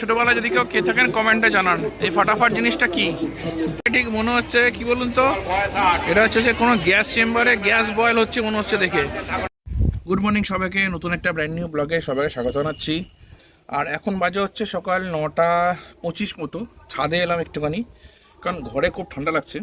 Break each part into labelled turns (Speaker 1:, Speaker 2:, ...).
Speaker 1: ছোটবেলায় যদি কেউ কে থাকেন, কমেন্টে জানান। এই ফাটাফাট জিনিসটা কি? ঠিক মনে হচ্ছে, কি বলুন তো? এটা হচ্ছে যে কোনো গ্যাস চেম্বারে গ্যাস বয়েল হচ্ছে মনে হচ্ছে দেখে। গুড মর্নিং সবাইকে, নতুন একটা ব্র্যান্ড নিউ ব্লগে সবাইকে স্বাগত জানাচ্ছি। আর এখন বাজে হচ্ছে সকাল নটা পঁচিশ মতো। ছাদে এলাম একটুখানি, কারণ ঘরে খুব ঠান্ডা লাগছে।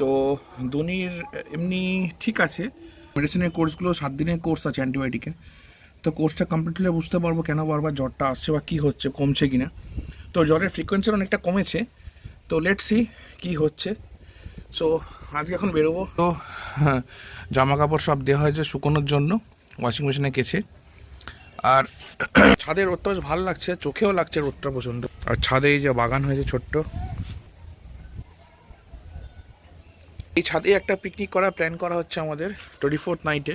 Speaker 1: তো দুনির এমনি ঠিক আছে। মেডিসিনের কোর্সগুলো সাত দিনের কোর্স আছে অ্যান্টিবায়োটিকের তো কোর্সটা কমপ্লিট হলে বুঝতে পারব কেন বারবার জ্বরটা আসছে বা কী হচ্ছে, কমছে কি না তো জ্বরের ফ্রিকোয়েন্সি অনেকটা কমেছে। তো লেট সি কী হচ্ছে। সো আজকে এখন বেরোবো। তো হ্যাঁ জামা কাপড় সব দেওয়া হয়েছে শুকোনোর জন্য ওয়াশিং মেশিনে কেছে আর ছাদে রোদটা বেশ ভালো লাগছে, চোখেও লাগছে রোদটা প্রচণ্ড। আর ছাদে এই যে বাগান হয়েছে ছোট্ট। এই ছাদে একটা পিকনিক করার প্ল্যান করা হচ্ছে আমাদের টোয়েন্টি ফোর্থ নাইটে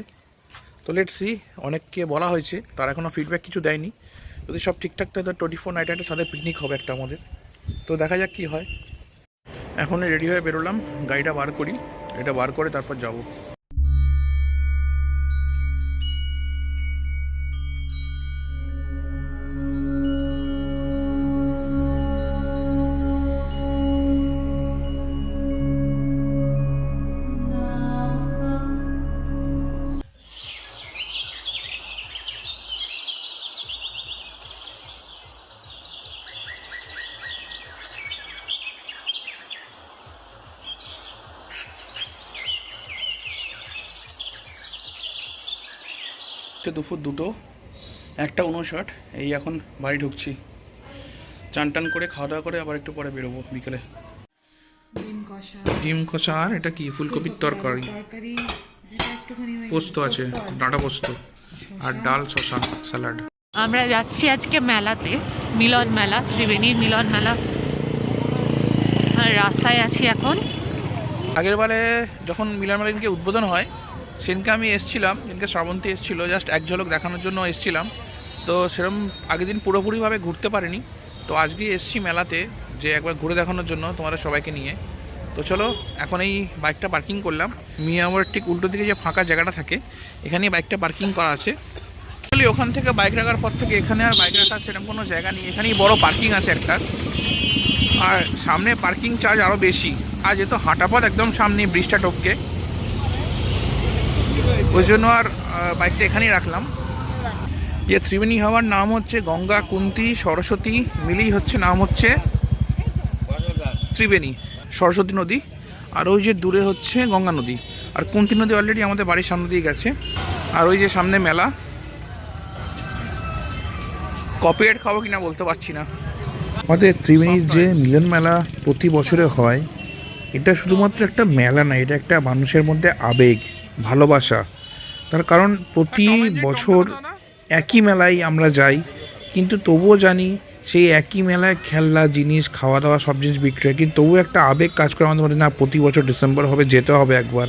Speaker 1: তো লেট সি অনেককে বলা হয়েছে, তার এখনও ফিডব্যাক কিছু দেয়নি। যদি সব ঠিকঠাক থাকে টোয়েন্টি ফোর নাইটে একটা সাথে পিকনিক হবে একটা আমাদের। তো দেখা যাক কী হয়। এখন রেডি হয়ে বেরোলাম, গাড়িটা বার করি এটা বার করে তারপর যাব। হচ্ছে দুপুর দুটো একটা উনষাট এই এখন বাড়ি ঢুকছি। চান টান করে খাওয়া দাওয়া করে আবার একটু পরে বেরোবো বিকেলে।
Speaker 2: ডিম কষা।
Speaker 1: আর এটা কি? ফুলকপির তরকারি।
Speaker 2: তরকারি এটা একটুখানি ওই
Speaker 1: পোস্ত আছে ডাঁটা পোস্ত আর ডাল শশা স্যালাড।
Speaker 3: আমরা যাচ্ছি আজকে মেলাতে মিলন মেলা ত্রিবেণীর মিলন মেলা। আর রাস্তায় আছি এখন।
Speaker 1: আগের বারে যখন মিলন মেলাদিনকে উদ্বোধন হয় সেদিনকে আমি এসছিলাম, সেদিনকে শ্রাবন্তী এসেছিল জাস্ট এক ঝলক দেখানোর জন্য এসছিলাম। তো সেরকম আগের দিন পুরোপুরিভাবে ঘুরতে পারিনি। তো আজকে এসছি মেলাতে, যে একবার ঘুরে দেখানোর জন্য তোমাদের সবাইকে নিয়ে। তো চলো, এখন এই বাইকটা পার্কিং করলাম। মিয়ামোর ঠিক উল্টো দিকে যে ফাঁকা জায়গাটা থাকে, এখানেই বাইকটা পার্কিং করা আছে। Actually, ওখান থেকে বাইক রাখার পর থেকে এখানে আর বাইক রাখার সেরকম কোনো জায়গা নেই। এখানেই বড় পার্কিং আছে একটা। আর সামনে পার্কিং চার্জ আরও বেশি। আর যেহেতু হাঁটা পথ একদম সামনে, ব্রিজটা টপকে। ওই জন্য আর বাইকটা এখানেই রাখলাম। যে ত্রিবেণী হওয়ার নাম হচ্ছে গঙ্গা, কুন্তি, সরস্বতী, মিলেই হচ্ছে নাম হচ্ছে ত্রিবেণী, সরস্বতী নদী। আর ওই যে দূরে হচ্ছে গঙ্গা নদী। আর কুন্তি নদী অলরেডি আমাদের বাড়ির সামনে দিয়ে গেছে। আর ওই যে সামনে মেলা। কপিরাইট খাব কিনা বলতে পারছি না।
Speaker 4: আমাদের ত্রিবেণীর যে মিলন মেলা প্রতি বছরে হয়, এটা শুধুমাত্র একটা মেলা না, এটা একটা মানুষের মধ্যে আবেগ। ভালোবাসা। তার কারণ প্রতি বছর একই মেলায় আমরা যাই কিন্তু তবুও জানি সেই একই মেলায় খেলনা জিনিস খাওয়া দাওয়া সব জিনিস বিক্রি হয়। কিন্তু তবুও একটা আবেগ কাজ করে আমাদের মধ্যে না প্রতি বছর ডিসেম্বর হবে যেতে হবে একবার।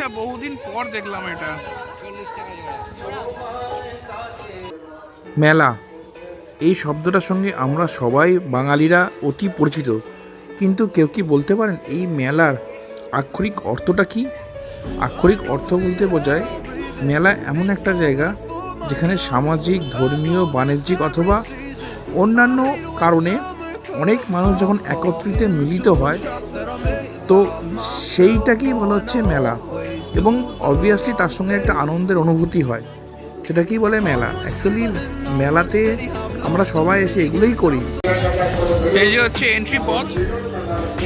Speaker 1: জিনিসটা বহুদিন পর দেখলাম এটা।
Speaker 4: মেলা। এই শব্দটার সঙ্গে আমরা সবাই বাঙালিরা অতি পরিচিত। কিন্তু কেউ কি বলতে পারেন এই মেলার আক্ষরিক অর্থটা কি? আক্ষরিক অর্থ বলতে বোঝায় মেলা এমন একটা জায়গা যেখানে সামাজিক, ধর্মীয়, বাণিজ্যিক অথবা অন্যান্য কারণে অনেক মানুষ যখন একত্রিত মিলিত হয়, তো সেইটাকেই বলা হচ্ছে মেলা। এবং অবভিয়াসলি তার সঙ্গে একটা আনন্দের অনুভূতি হয়। সেটা সেটাকেই বলে মেলা। অ্যাকচুয়ালি মেলাতে আমরা সবাই এসে এগুলোই করি।
Speaker 1: এই যে হচ্ছে এন্ট্রি পথ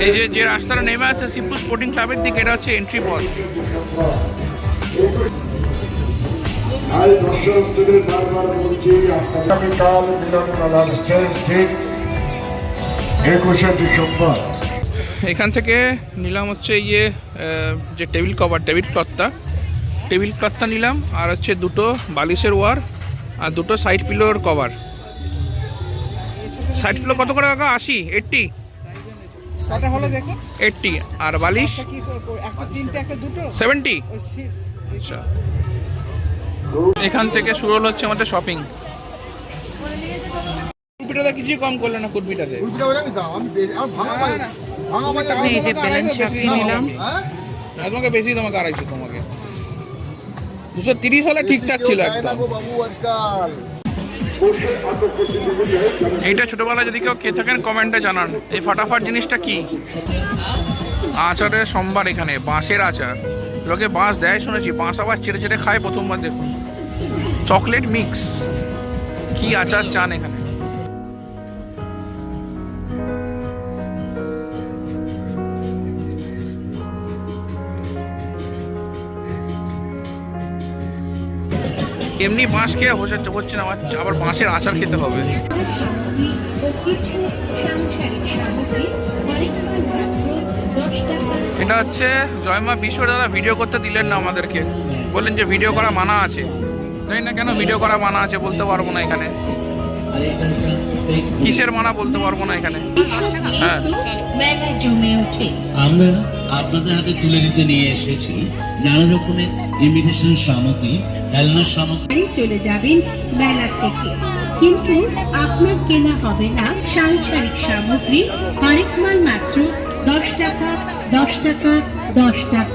Speaker 1: এই যে যে রাস্তাটা নেমে আছে শিবপুর স্পোর্টিং ক্লাবের দিকে এটা হচ্ছে এন্ট্রি পথ।
Speaker 5: আর দর্শকদের বারবার বলছি আগামীকাল মিলন মেলার শেষ দিন একুশে ডিসেম্বর।
Speaker 1: এখান থেকে নিলাম হচ্ছে ইয়ে যে টেবিল কভার টেবিল ক্লথটা। টেবিল ক্লথটা নিলাম আর হচ্ছে দুটো বালিশের ওয়ার আর দুটো সাইড পিলোর কভার। সাইড পিলো কত করে কাকা? আশি এইট্টি এইটটি আর বালিশ?
Speaker 6: কি করব? একটা তিনটে দুটো?
Speaker 1: সেভেন্টি। আচ্ছা। এখান থেকে শুরু হলো হচ্ছে আমাদের শপিং। কুলপিটাতে কিছুই কম করল না কুলপিটাতে
Speaker 3: এই যে ব্যালেন্স শাকটি নিলাম।
Speaker 1: তোমাকে বেশি তোমাকে আড়াইশো তোমাকে। দুশো তিরিশ হলে ঠিকঠাক ছিল একদম। এইটা ছোটবেলায় যদি কেউ খেয়ে থাকেন কমেন্টে জানান। এই ফাটাফাট জিনিসটা কি? আচারের সোমবার এখানে বাঁশের আচার। লোকে বাঁশ দেয় শুনেছি। বাঁশ আবার চেটে চেটে খায় প্রথমবার দেখুন। Chocolate mix. কি আচার চান এখানে? এমনি বাঁশ খেয়ে হচ্ছে হচ্ছে না, আবার বাঁশের আচার খেতে হবে। এটা হচ্ছে, জয়মা বিশ্ব দাদা ভিডিও করতে দিলেন না আমাদেরকে। বললেন যে ভিডিও করা মানা আছে। জানি না কেন ভিডিও করা মানা আছে, বলতে পারব না এখানে। কিসের মানা বলতে পারব না এখানে? হ্যাঁ।
Speaker 7: আমরা আপনাদের হাতে তুলে দিতে নিয়ে এসেছি নানা রকমের ইমিটেশন সামগ্রী। খেলনার সামগ্রী।
Speaker 8: চলে যাবেন মেলা থেকে। কিন্তু আপনার কেনা হবে না সাংসারিক সামগ্রী। হরেক মাল মাত্র দশ টাকা দশ টাকা দশ টাকা।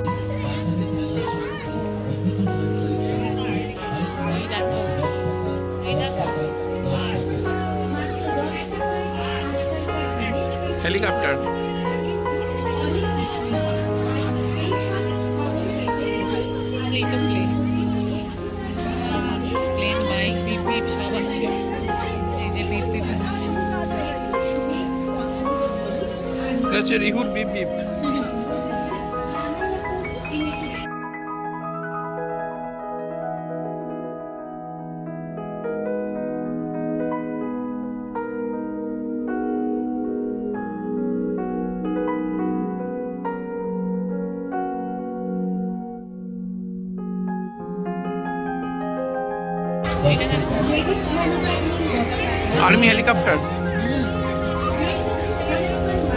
Speaker 1: হেলিকপ্টার
Speaker 3: আছে। এই যে বিপ বিপ আছে।
Speaker 1: ইহুর বিপ বিপ। Army helicopter?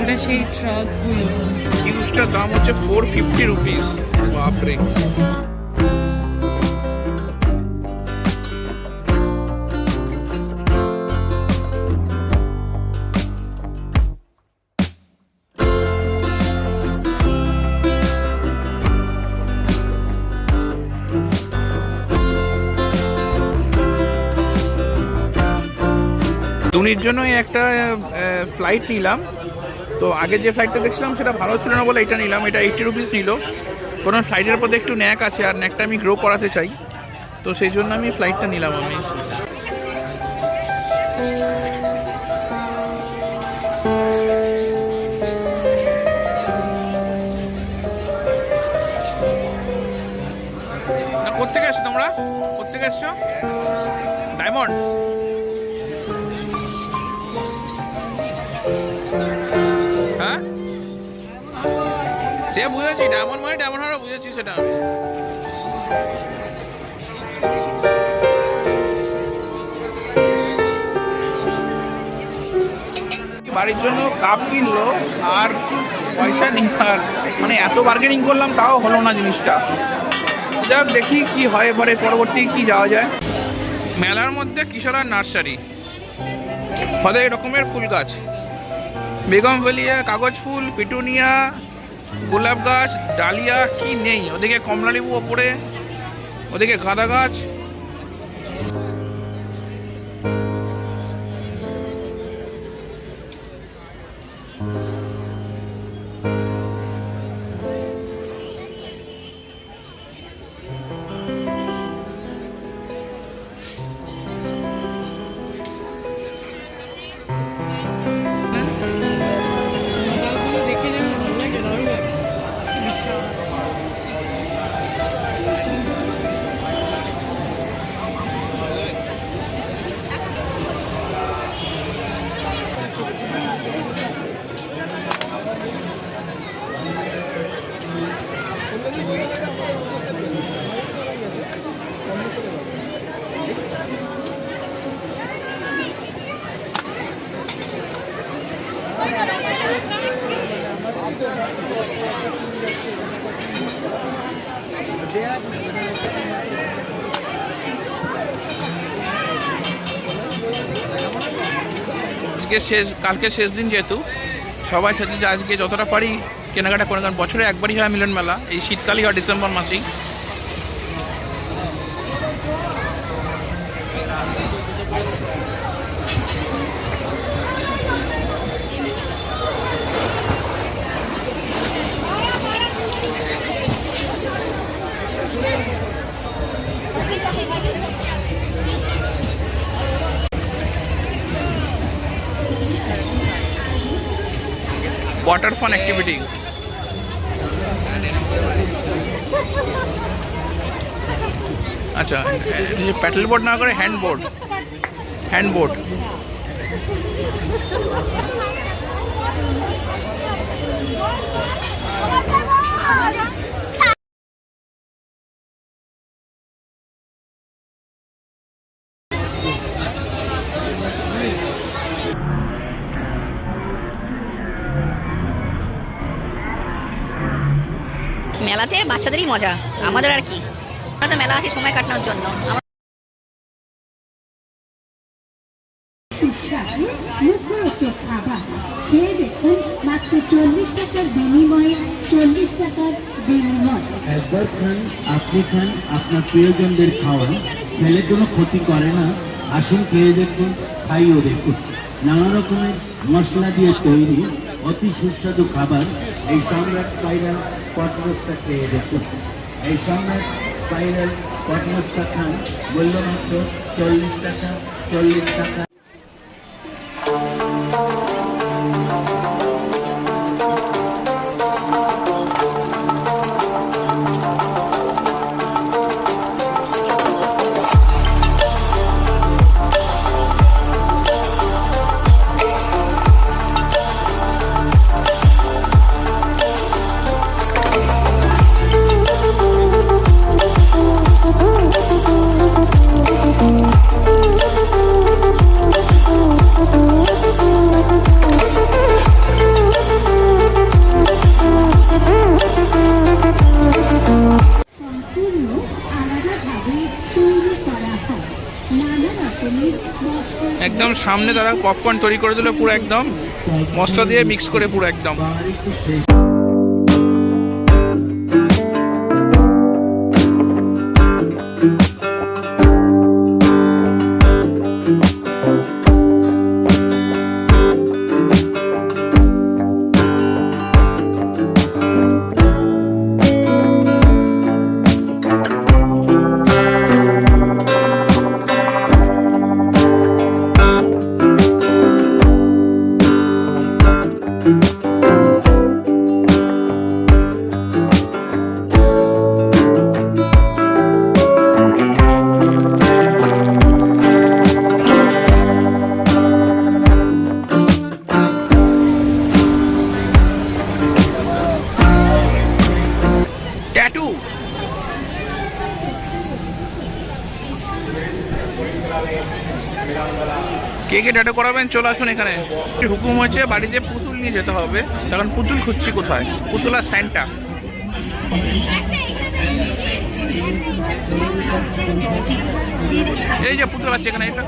Speaker 3: ওটা সেই ট্রাকগুলো
Speaker 1: ইউজটার দাম হচ্ছে ফোর ফিফটি রুপিস বাপরে। দুনির জন্যই একটা ফ্লাইট নিলাম। তো আগে যে ফ্লাইটটা দেখছিলাম সেটা ভালো ছিল না বলে এটা নিলাম। এটা এইটি রুপিস নিল। কোনো ফ্লাইটের প্রতি একটু ন্যাক আছে আর ন্যাকটা আমি গ্রো করাতে চাই। তো সেই জন্য আমি ফ্লাইটটা নিলাম আমি। কোথেকে এসছো তোমরা? কোথেকে এসছো ডায়মন্ড বুঝেছি ডায়মন্ড মানে ডায়মন্ড হারা বুঝেছি সেটা আমি। বাড়ির জন্য কাপ কিনলো আর পয়সা নেই আর মানে এত বার্গেনিং করলাম তাও হলো না জিনিসটা। যাক দেখি কি হয় এবারে পরবর্তী কি যাওয়া যায়। মেলার মধ্যে কিশোরার নার্সারি। হলে রকমের ফুল গাছ। বেগমভেলিয়া কাগজ ফুল পিটুনিয়া গোলাপ গাছ ডালিয়া কি নেই? ওদিকে কমলা লেবু ওপরে ওদিকে গাঁদা গাছ আজকে শেষ, কালকে শেষ দিন যেহেতু, সবাই সাথে আজকে যতটা পারি কেনাকাটা করে কারণ বছরে একবারই হয় মিলন মেলা এই শীতকালই হয় ডিসেম্বর মাসেই। वाटर फन एक्टिविटी अच्छा ये पेटल बोर्ड ना करें हैंड बोर्ड हैंड बोर्ड
Speaker 9: মেলাতে বাচ্চাদেরই মজা। আমাদের আর কি। আমরা তো মেলা আছে সময় কাটানোর জন্য।
Speaker 8: খাবার
Speaker 7: আপনার প্রিয়জনদের কোনো ক্ষতি করে না। খেয়ে দেখুন খাইও দেখুন। মশলা দিয়ে তৈরি, অতি সুস্বাদু খাবার। এই সম্রাট পটমসটা খেয়ে দেখুন এই সম্রাট স্পাইরাল পটমসটা খান মূল্য চল্লিশ টাকা চল্লিশ টাকা।
Speaker 1: একদম সামনে তারা পপকর্ন তৈরি করে দিল, পুরো একদম মশলা দিয়ে মিক্স করে পুরো একদম। চলে আসুন এখানে। হুকুম হয়েছে বাড়িতে পুতুল নিয়ে যেতে হবে। তখন পুতুল খুঁজছি কোথায়? পুতুল আর স্যান্টা। এই যে পুতুল আছে এখানে এটা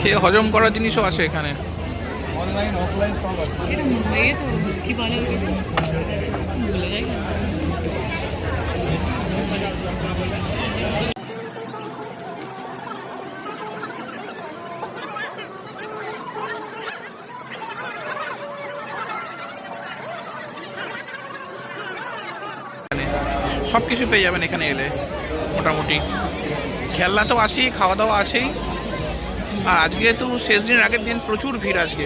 Speaker 1: খেয়ে হজম করার জিনিসও আছে এখানে।
Speaker 2: এটা এ তো কি বলে? ভুলে যাই।
Speaker 1: সব কিছু পেয়ে যাবেন এখানে এলে, মোটামুটি। খেলনা তো আছেই, খাওয়া দাওয়া আছেই। আর আজকে তো শেষ দিনের আগের দিন প্রচুর ভিড় আজকে।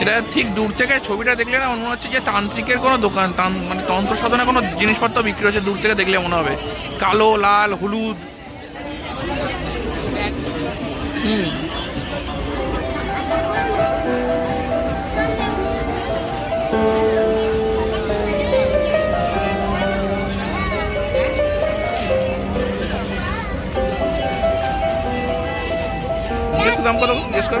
Speaker 1: এটা ঠিক দূর থেকে ছবিটা দেখলে না মনে হচ্ছে যে তান্ত্রিকের কোনো দোকান মানে তন্ত্র সাধনা কোনো জিনিসপত্র বিক্রি হচ্ছে দূর থেকে দেখলে মনে হবে। কালো লাল হলুদ। হুম। দাম কত? জিজ্ঞেস কর।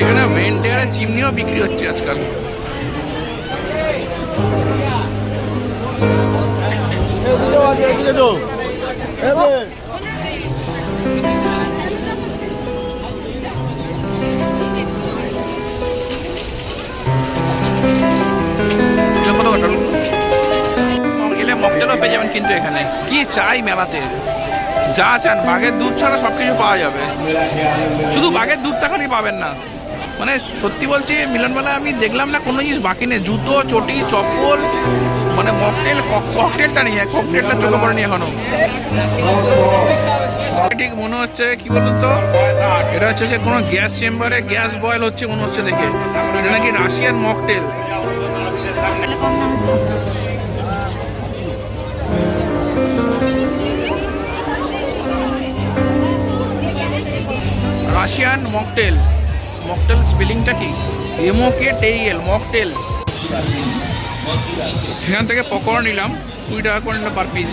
Speaker 1: এখানে ভেন্টের চিমনিও বিক্রি হচ্ছে আজকাল। এটা পেয়ে যাবেন কিন্তু এখানে। কি চাই মেলাতে? যা চান, বাঘের দুধ ছাড়া সব কিছু পাওয়া যাবে। শুধু বাঘের দুধ টাকারই পাবেন না। মানে সত্যি বলছি মিলন মেলায় আমি দেখলাম না কোনো জিনিস বাকি নেই। জুতো, চটি, চপ্পল মানে মকটেল ককটেলটা নিয়ে ককটেলটা চোখে পড়েনি এখনও। ঠিক মনে হচ্ছে, কি বলুন তো? এটা হচ্ছে যে কোনো গ্যাস চেম্বারে গ্যাস বয়েল হচ্ছে মনে হচ্ছে দেখে। এটা নাকি Russian mocktail? Russian mocktail mocktail স্পেলিংটা কি? এমও কে টেইএল মকটেল এখান থেকে পকোড়া নিলাম, কুড়ি টাকা করে নিলাম পার পিস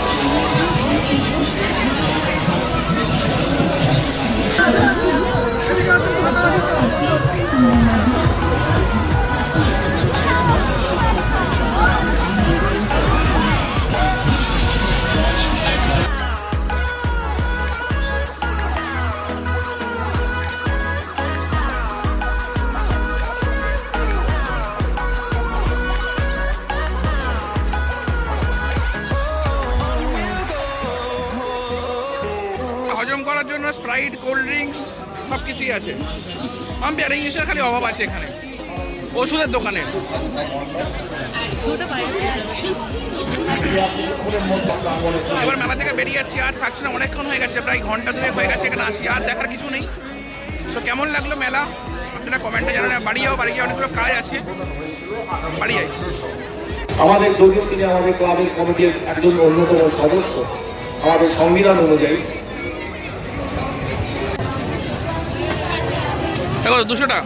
Speaker 1: আমি আর জিনিসের খালি অভাব আছে এখানে। ওষুধের দোকানে। এবার মেলা থেকে বেরিয়ে যাচ্ছি, আর থাকছে না, অনেকক্ষণ হয়ে গেছে, প্রায় ঘণ্টা দুয়েক হয়ে গেছে এখানে আসি, আর দেখার কিছু নেই। তো কেমন লাগল মেলা? আপনারা কমেন্টে জানান বাড়ি যাও, বাড়ি গিয়ে অনেকগুলো কাজ আছে। বাড়ি যাই।
Speaker 10: আমাদের যদিও তিনি আমাদের ক্লাবের কমিটির একজন অন্যতম সদস্য, আমাদের সংবিধান অনুযায়ী
Speaker 1: দেখো দুশো টাকা।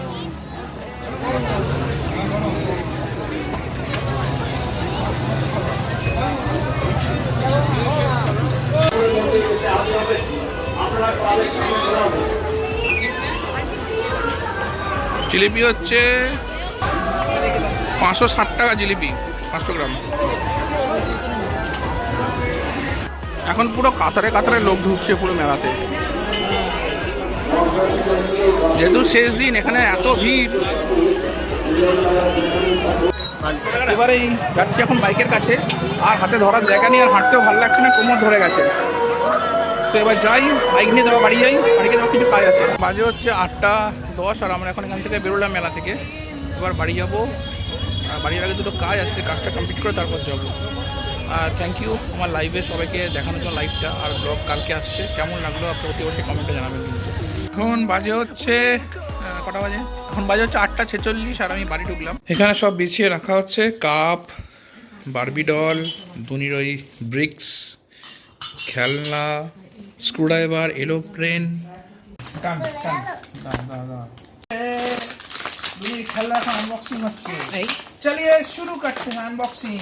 Speaker 1: জিলিপি হচ্ছে পাঁচশো ষাট টাকা জিলিপি, পাঁচশো গ্রাম। এখন পুরো কাতারে কাতারে লোক ঢুকছে পুরো মেলাতে। যেহেতু শেষ দিন, এখানে এত ভিড়। এবারে যাচ্ছি এখন বাইকের কাছে। আর হাতে ধরার জায়গা নেই, আর হাঁটতেও ভালো লাগছে না, কোমর ধরে গেছে। তো এবার যাই, বাইক নিয়ে দেওয়া বাড়ি যাই বাড়িতে যাওয়া কিছু কাজ আছে। বাজে হচ্ছে আটটা দশ, আর আমরা এখন এখান থেকে বেরোলাম মেলা থেকে। এবার বাড়ি যাব। আর বাড়ির আগে দুটো কাজ আছে, কাজটা কমপ্লিট করে তারপর যাব। আর থ্যাংক ইউ আমার লাইভে সবাইকে দেখানোর জন্য লাইভটা আর ব্লগ কালকে আসছে। কেমন লাগল আপনি অতি অবশ্যই কমেন্টে জানাবেন। এখন বাজে হচ্ছে কটা বাজে? এখন বাজে হচ্ছে আটটা ছেচল্লিশ আর আমি বাড়ি ঢুকলাম। এখানে সব বিছিয়ে রাখা হচ্ছে কাপ বার্বি ডল দুনির ওই ব্রিক্স খেলনা স্ক্রুড্রাইভার এরোপ্লেন খেলনা আনবক্সিং হচ্ছে। চলিয়ে শুরু করতে আনবক্সিং